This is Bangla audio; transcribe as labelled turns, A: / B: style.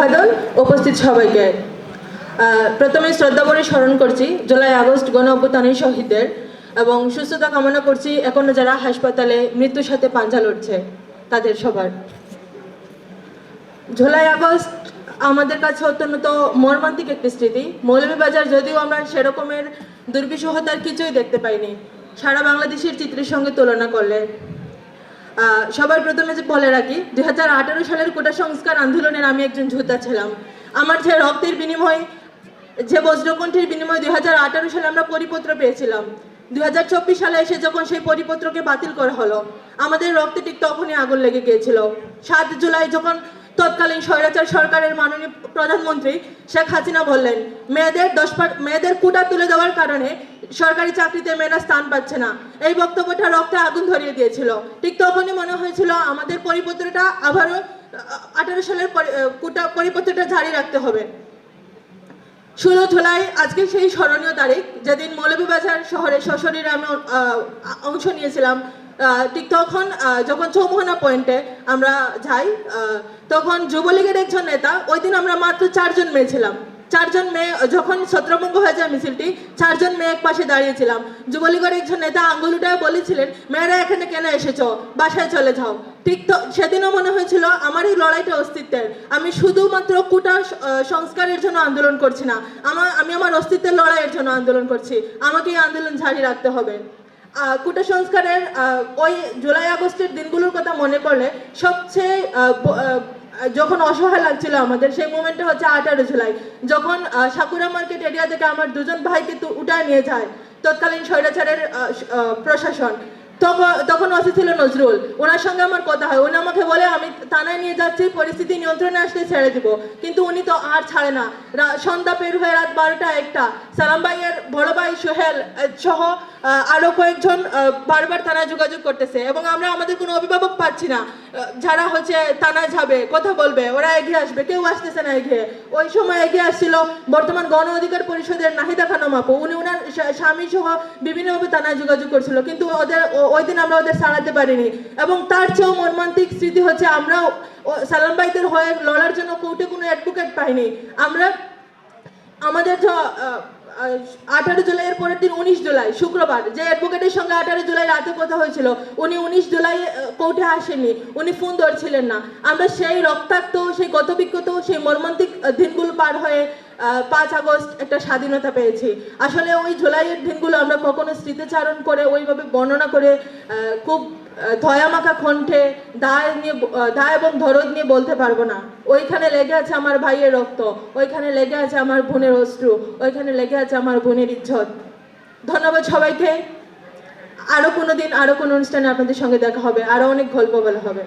A: অভিবাদন উপস্থিত সবাইকে। প্রথমে শ্রদ্ধাভরে স্মরণ করছি, জুলাই আগস্ট গণ অভ্যুত্থানের শহীদদের এবং সুস্থতা কামনা করছি, এখনও যারা হাসপাতালে মৃত্যুর সাথে পাঞ্জা লড়ছে, তাদের সবার। জুলাই আগস্ট আমাদের কাছে অত্যন্ত মর্মান্তিক একটি স্মৃতি। মৌলভীবাজার যদিও আমরা সেরকমের দুর্বিষহতার কিছুই দেখতে পাইনি, সারা বাংলাদেশের চিত্রের সঙ্গে তুলনা করলে। সবার প্রথমে যে বলে রাখি দুই সালের কোটা সংস্কার আন্দোলনের আমি একজন যোদ্ধা ছিলাম। আমার যে রক্তের বিনিময়, যে বজ্রকণ্ঠের বিনিময়ে দুই হাজার সালে আমরা পরিপত্র পেয়েছিলাম। দুই সালে এসে যখন সেই পরিপত্রকে বাতিল করা হলো, আমাদের রক্তে ঠিক তখনই আগুন লেগে গিয়েছিল। সাত জুলাই যখন তৎকালীন স্বৈরাচার সরকারের মাননীয় প্রধানমন্ত্রী শেখ হাসিনা বললেন, মেয়েদের দশ মেয়েদের কুটা তুলে দেওয়ার কারণে সরকারি চাকরিতে মেয়েরা স্থান পাচ্ছে না। এই বক্তব্যটা রক্তে আগুন ধরিয়ে দিয়েছিল। ঠিক তখনই মনে হয়েছিল আমাদের পরিপত্রটা আবারও আঠারো সালের পরিপত্রটা জারি রাখতে হবে। ষোলো জুলাই, আজকে সেই স্মরণীয় তারিখ, যেদিন মৌলভীবাজার শহরে সশরীরে আমি অংশ নিয়েছিলাম। ঠিক তখন যখন চৌমোহনা পয়েন্টে আমরা যাই তখন যুবলীগের একজন নেতা, ওই দিন আমরা মাত্র চারজন মেয়ে ছিলাম। চারজন মেয়ে, যখন ছত্রভঙ্গ হয়ে যায় মিছিলটি, চারজন মেয়ে এক পাশে দাঁড়িয়েছিলাম যুবলীগের একজন নেতা আঙ্গুল উঠায় বলেছিলেন, মেয়েরা, এখানে কেন এসেছ? বাসায় চলে যাও। ঠিক তো, সেদিনও মনে হয়েছিল, আমার এই লড়াইটা অস্তিত্বের। আমি শুধুমাত্র কুটা সংস্কারের জন্য আন্দোলন করছি না। আমার, আমি আমার অস্তিত্বের লড়াইয়ের জন্য আন্দোলন করছি। আমাকে এই আন্দোলন জারি রাখতে হবে। কুটা সংস্কারের ওই জুলাই আগস্টের দিনগুলোর কথা মনে পড়লে সবচেয়ে যখন অসহায় লাগছিল আমাদের, সেই মোমেন্টটা হচ্ছে আঠারো জুলাই। যখন সাকুরা মার্কেট এরিয়া থেকে আমার দুজন ভাইকে উঠায় নিয়ে যায় তৎকালীন স্বৈরাচারের প্রশাসন। তখন ওসি ছিল নজরুল। ওনার সঙ্গে আমার কথা হয়। উনি আমাকে বলে আমি থানায় নিয়ে যাচ্ছি পরিস্থিতি নিয়ন্ত্রণে আসলে ছেড়ে দিব। কিন্তু উনি তো আর ছাড়ে না। সন্ধ্যা পের হয়ে রাত বারোটা একটা। সালাম ভাইয়ের বড় ভাই সোহেল সহ আহ, আরও কয়েকজন বারবার থানায় যোগাযোগ করতেছে এবং আমরা আমাদের কোনো অভিভাবক পাচ্ছি না। যারা হচ্ছে থানায় যাবে কথা বলবে ওরা এগিয়ে আসবে কেউ আসতেছে না এগিয়ে। ওই সময় এগিয়ে আসছিল বর্তমান গণ অধিকার পরিষদের নাহিদা খানম আপু। উনি ওনার স্বা- স্বামী সহ বিভিন্নভাবে থানায় যোগাযোগ করছিল। কিন্তু ওদের ওই দিন আমরা ওদের সারাতে পারিনি। এবং তার চেয়েও মর্মান্তিক স্মৃতি হচ্ছে আমরা সালাম ভাইদের হয়ে লড়ার জন্য কোর্টে কোনো অ্যাডভোকেট পাইনি। আমরা, আমাদের আঠারো জুলাইয়ের পরের দিন উনিশ জুলাই, শুক্রবার, যে অ্যাডভোকেটের সঙ্গে আঠারো জুলাই রাতে কথা হয়েছিল, উনি উনিশ জুলাই কোর্টে আসেননি, উনি ফোন ধরছিলেন না। আমরা সেই রক্তাক্ত, সেই গতবিক্ষত সেই মর্মান্তিক দিনগুলো পার হয়ে পাঁচ আগস্ট একটা স্বাধীনতা পেয়েছি। আসলে ওই জুলাইয়ের দিনগুলো আমরা কখনো স্মৃতিচারণ করে ওইভাবে বর্ণনা করে খুব ধয়ামাখা কণ্ঠে দায় নিয়ে দায় এবং ধরদ নিয়ে বলতে পারব না। ওইখানে লেগে আছে আমার ভাইয়ের রক্ত, ওইখানে লেগে আছে আমার বোনের অশ্রু, ওইখানে লেগে আছে আমার বোনের ইজ্জত। ধন্যবাদ সবাইকে। আরও কোনো দিন, আরও কোনো অনুষ্ঠানে আপনাদের সঙ্গে দেখা হবে, আরও অনেক গল্প বলা হবে।